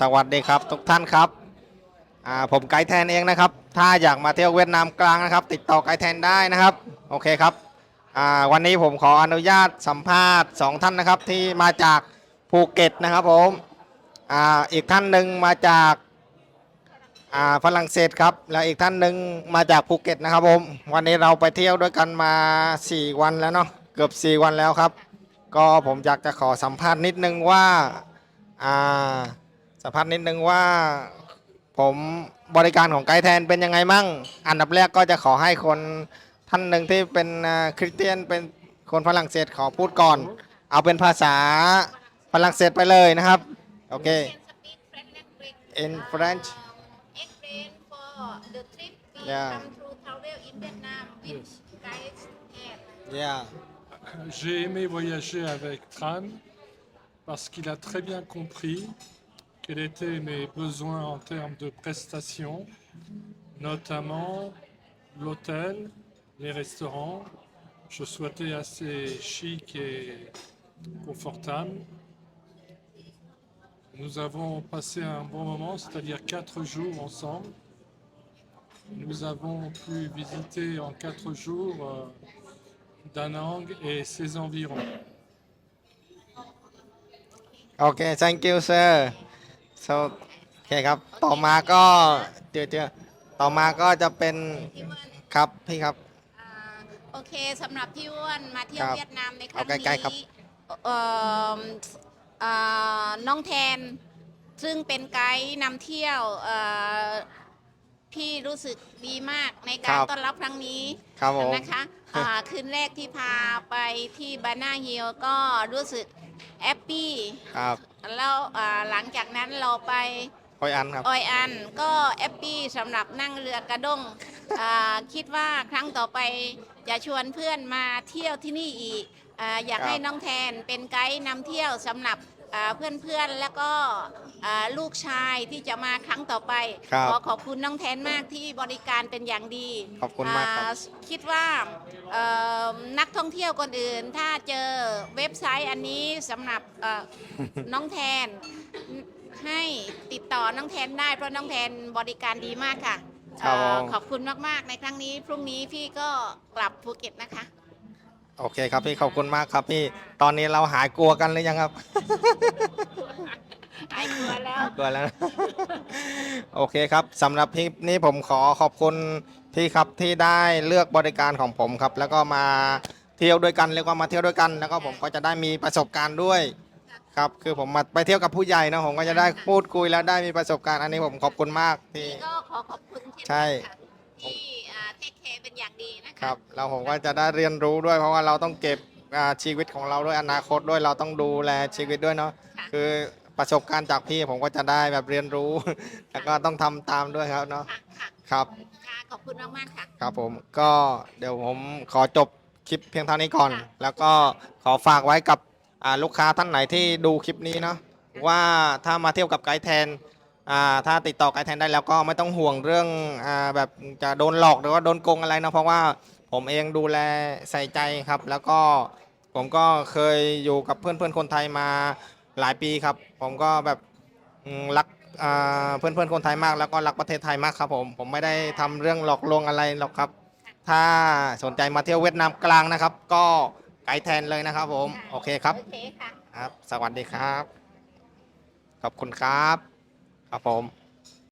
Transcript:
สวัสดีครับทุกท่านครับผมไกด์แทนเองนะครับ ถ้าอยากมาเที่ยวเวียดนามกลางนะครับ ติดต่อไกด์แทนได้นะครับ โอเคครับวันนี้ผมขออนุญาตสัมภาษณ์สองท่านนะครับที่มาจากภูเก็ตนะครับผมออีกท่านหนึ่งมาจากฝรั่งเศสครับแล้วอีกท่านหนึ่งมาจากภูเก็ตนะครับผมวันนี้เราไปเที่ยวด้วยกันมา 4 วันแล้วเนาะเกือบ 4 วันแล้วครับ ก็ผมอยากจะขอสัมภาษณ์นิดนึงว่าอ่า สัมภาษณ์นิดนึงว่าผมบริการของไกด์แทนเป็นยังไงมั่ง อันดับแรกก็จะขอให้คนท่านหนึ่งที่เป็นอ่าคริสเตียนเป็นคนฝรั่งเศสขอพูดก่อน เอาเป็นภาษาฝรั่งเศสไปเลยนะครับ โอเค in French explain for the trip we Yeah. come to travel in Vietnam which guides have yeah J'ai aimé voyager avec Tran parce qu'il a très bien compris quels étaient mes besoins en termes de prestations, notamment l'hôtel, les restaurants. Je souhaitais assez chic et confortable. Nous avons passé un bon moment, c'est-à-dire quatre jours ensemble. Nous avons pu visiter en quatre jours euh, Danang et ses environs. Okay, thank you, sir. So โอเคครับ ต่อมาก็เจอเจอต่อมาก็จะเป็นที่ว่าครับพี่ครับ อ่าโอเคสำหรับพี่อ้วนมาเที่ยวครับเวียดนามในครั้งเอาใกล้นี้ๆครับ เอ่ออ่าน้องแทนซึ่งเป็นไกด์นำเที่ยวเอ่อ พี่รู้สึกดีมากในการต้อนรับครั้งนี้ครับผมนะคะอ่าคืนแรกที่พาไปที่บานาฮิลก็รู้สึกแฮปปี้ครับ แล้วอ่าหลังจากนั้นเราไปคอยอันครับ ออยอันก็แอปปี้สำหรับนั่งเรือกระด้งอ่าคิดว่าครั้งต่อไปจะชวนเพื่อนมาเที่ยวที่นี่อีกอาอยากครับ ให้น้องแทนเป็นไกด์นำเที่ยวสำหรับ เพื่อนเพื่อนๆแล้วก็อ่าลูกชายที่จะมาครั้งต่อไปครับขอขอบคุณน้องแทนมากที่บริการเป็นอย่างดีขอบคุณมากครับ อ่คิดว่าเอ่อนักท่องเที่ยวคนอื่น ถ้าเจอเว็บไซต์อันนี้สำหรับเอ่อ น้องแทนให้ติดต่อน้องแทนได้เพราะน้องแทนบริการดีมากค่ะครับเอ่อผมขอบคุณมากๆในครั้งนี้ พรุ่งนี้พี่ก็กลับภูเก็ตนะคะ โอเคครับพี่ขอบคุณมากครับพี่ตอนนี้เราหายกลัวกันหรือยังครับ หายกลัวแล้ว กลัวแล้ว โอเคครับสำหรับคลิปนี้ผมขอขอบคุณพี่ครับที่ได้เลือกบริการของผมครับ แล้วก็มาเที่ยวด้วยกันเรียกว่ามาเที่ยวด้วยกัน แล้วก็ผมก็จะได้มีประสบการณ์ด้วยครับ คือผมมาไปเที่ยวกับผู้ใหญ่นะผมก็จะได้พูดคุยแล้วได้มีประสบการณ์อันนี้ผมขอบคุณมากที่พี่ก็ขอขอบคุณเช่นใช่กันค่ะที่ เทคแคร์เป็นอย่างดีนะคคะรับแล้วผมก็จะได้เรียนรู้ด้วย เพราะว่าเราต้องเก็บอ่าชีวิตของเราด้วยอนาคตด้วยเราต้องดูแลชีวิตด้วยเนาะค่ะคือประสบการณ์จากพี่ผมก็จะได้แบบเรียนรู้ แล้วก็ต้องทำตามด้วยครับเนาะค่ะค่ะครับค่ะขอบคุณมากๆค่ะ ครับผมก็เดี๋ยวผมขอจบคลิปเพียงเท่านี้ก่อน ค่ะ แล้วก็ขอฝากไว้กับอ่าลูกค้าท่านไหนที่ดูคลิปนี้เนาะว่าถ้ามาเที่ยวกับไกด์แทนอ่า ถ้าติดต่อไกด์แทนได้แล้วก็ไม่ต้องห่วงเรื่องอ่าแบบจะโดนหลอกหรือว่าโดนโกงอะไรนะเพราะว่าผมเองดูแลใส่ใจครับ แล้วก็ผมก็เคยอยู่กับเพื่อนเพื่อนๆคนไทยมาหลายปีครับ ผมก็แบบอืมรักอ่าเพื่อนเพื่อนๆคนไทยมาก แล้วก็รักประเทศไทยมากครับผมผมไม่ได้ทำเรื่องหลอกลวงอะไรหรอกครับ ถ้าสนใจมาเที่ยวเวียดนามกลางนะครับ ก็ไกด์แทนเลยนะครับผมโอเคครับโอเคค่ะครับ สวัสดีครับ ขอบคุณครับ ครับผม